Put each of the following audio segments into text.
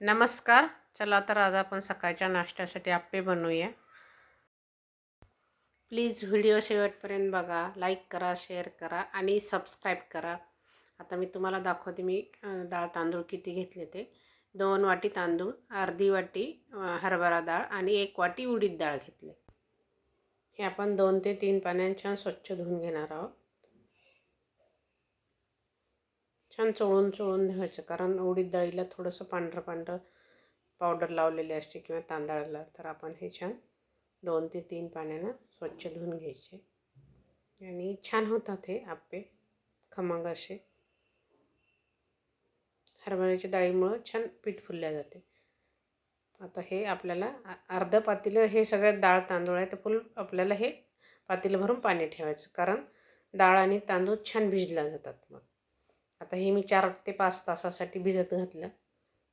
नमस्कार. चला तर आज आपण सकाळच्या नाश्त्यासाठी आप्पे बनवूया. प्लीज व्हिडिओ शेवटपर्यंत बघा लाईक करा शेअर करा आणि सबस्क्राईब करा. आता मी तुम्हाला दाखवते मी डाळ तांदूळ किती घेतले ते. दोन वाटी तांदूळ अर्धी वाटी हरभरा डाळ आणि एक वाटी उडीद डाळ घेतले. हे आपण दोन ते तीन पाण्याने छान स्वच्छ धुवून घेणार आहोत. छान चोळून चोळून धुवायचं. कारण उडीद डाळीला थोडंसं पांढरं पांढरं पावडर लावलेली असते किंवा तांदळाला. तर आपण हे छान दोन ते तीन पाण्यानं स्वच्छ धुवून घ्यायचे. आणि छान होतात हे आप्पे. खमंग असे. हरभऱ्याच्या डाळीमुळं छान पीठ फुलल्या जाते. आता हे आपल्याला अर्ध पातेलं हे सगळ्यात डाळ तांदूळ आहे तर फुल आपल्याला हे पातेलं भरून पाणी ठेवायचं. कारण डाळ आणि तांदूळ छान भिजला जातात मग. आता हे मी चार ते पाच तासासाठी भिजत घातलं.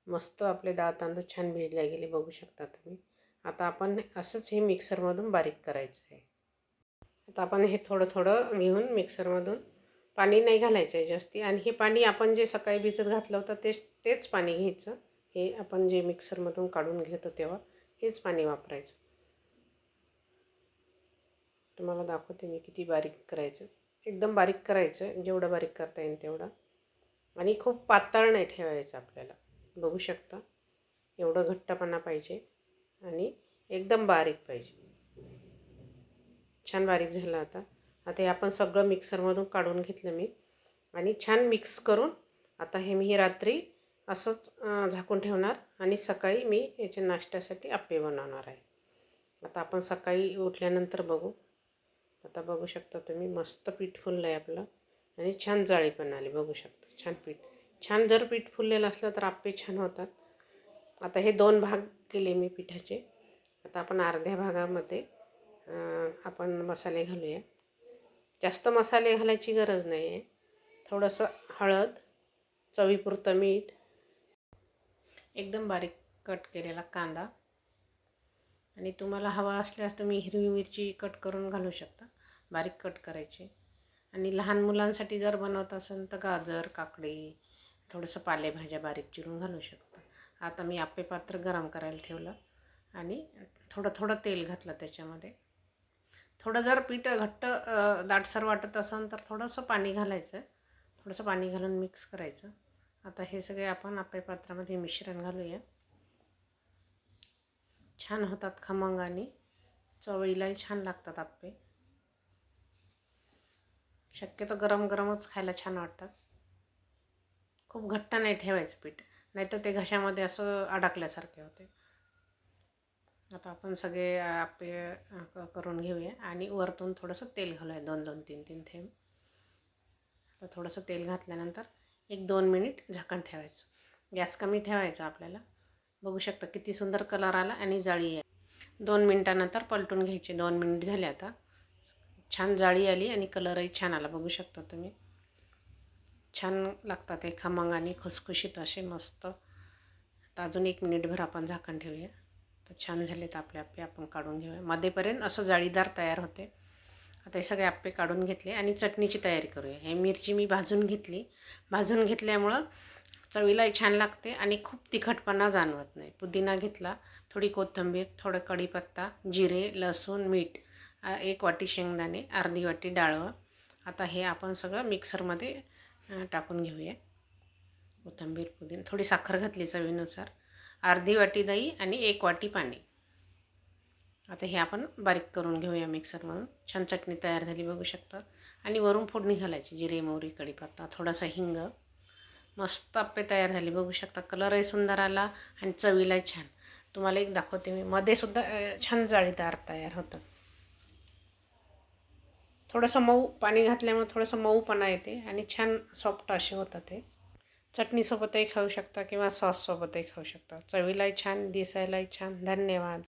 मस्त आपले डाळ तांदूळ छान भिजले गेले बघू शकता तुम्ही. आता आपण असंच हे मिक्सरमधून बारीक करायचं आहे. आता आपण हे थोडं थोडं घेऊन मिक्सरमधून पाणी नाही घालायचं आहे जास्ती. आणि हे पाणी आपण जे सकाळी भिजत घातलं होतं तेच तेच पाणी घ्यायचं. हे आपण जे मिक्सरमधून काढून घेतो तेव्हा हेच पाणी वापरायचं. तुम्हाला दाखवते मी किती बारीक करायचं. एकदम बारीक करायचं. जेवढं बारीक करता येईल तेवढं. आणि खूप पातळ नाही ठेवायचं आपल्याला. बघू शकता. एवढं घट्टपणा पाहिजे आणि एकदम बारीक पाहिजे. छान बारीक झालं आता. आता हे आपण सगळं मिक्सरमधून काढून घेतलं मी. आणि छान मिक्स करून आता हे मी रात्री असंच झाकून ठेवणार आणि सकाळी मी याच्या नाश्त्यासाठी आप्पे बनवणार आहे. आता आपण सकाळी उठल्यानंतर बघू. आता बघू शकता तुम्ही मस्त पीठ फुललं आहे आपलं. आणि छान जाळी पण आली बघू शकता. छान पीठ. छान जर पीठ फुललेलं असलं तर आप्पे छान होतात. आता हे दोन भाग केले मी पिठाचे. आता आपण अर्ध्या भागामध्ये आपण मसाले घालूया. जास्त मसाले घालायची गरज नाही आहे थोडंसं हळद चवीपुरतं मीठ एकदम बारीक कट केलेला कांदा. आणि तुम्हाला हवा असल्यास तुम्ही हिरवी मिरची कट करून घालू शकता. बारीक कट करायची. आणि लहान मुलांसाठी जर बनवत असेल तर गाजर काकडी थोडंसं पालेभाज्या बारीक चिरून घालू शकता. आता मी आप्पे पात्र गरम करायला ठेवलं आणि थोडं थोडं तेल घातलं त्याच्यामध्ये. थोडं जर पीठ घट्ट दाटसर वाटत असेल तर थोडंसं पाणी घालायचं. थोडंसं पाणी घालून मिक्स करायचं. आता हे सगळे आपण आप्पे पात्रामध्ये मिश्रण घालूया. छान होतात खमंग आणि चवळीलाही छान लागतात आप्पे शक्यतो गरम गरमच खायला छान वाटतात खूप घट्ट नाही ठेवायचं पीठ. नाहीतर ते घशामध्ये असं अडकल्यासारखे होते. आता आपण सगळे आपे करून घेऊया. आणि वरतून थोडंसं तेल घालूया. दोन दोन तीन तीन थेंब. आता थोडंसं तेल घातल्यानंतर एक दोन मिनिट झाकण ठेवायचं. गॅस कमी ठेवायचा आपल्याला. बघू शकता किती सुंदर कलर आला आणि जाळी आहे दोन मिनटानंतर पलटून घ्यायचे. दोन मिनिट झाले आता. छान जाळी आली आणि कलरही छान आला. बघू शकता तुम्ही. छान लागतात हे खमंग आणि खुसखुशीत असे मस्त. आता अजून एक मिनिटभर आपण झाकण ठेवूया. तर छान झाले तर आपले आप्पे आपण काढून घेऊया. मध्येपर्यंत असं जाळीदार तयार होते. आता हे सगळे आप्पे काढून घेतले आणि चटणीची तयारी करूया. हे मिरची मी भाजून घेतली. भाजून घेतल्यामुळं चवीलाही छान लागते आणि खूप तिखटपणा जाणवत नाही. पुदिना घेतला थोडी कोथिंबीर थोडं कढीपत्ता जिरे लसूण मीठ एक वाटी शेंगदाणे अर्धी वाटी डाळवं. आता हे आपण सगळं मिक्सरमध्ये टाकून घेऊया. कोथंबीर पुदिना थोडी साखर घातली चवीनुसार. अर्धी वाटी दही आणि एक वाटी पाणी. आता हे आपण बारीक करून घेऊया मिक्सरमधून. छान चटणी तयार झाली बघू शकता. आणि वरून फोडणी घालायची जिरे मोहरी कढीपत्ता थोडासा हिंग. मस्त आप्पे तयार झाले बघू शकता. कलरही सुंदर आला आणि चवीलाही छान. तुम्हाला एक दाखवते मी. मध्येसुद्धा छान जाळीदार तयार होतात. थोडंसं मऊ पाणी घातल्यामुळे थोडंसं मऊपणा येते आणि छान सॉफ्ट असे होतं ते. चटणीसोबतही खाऊ शकता किंवा सॉससोबतही खाऊ शकता. चवीलाही छान दिसायलाही छान. धन्यवाद.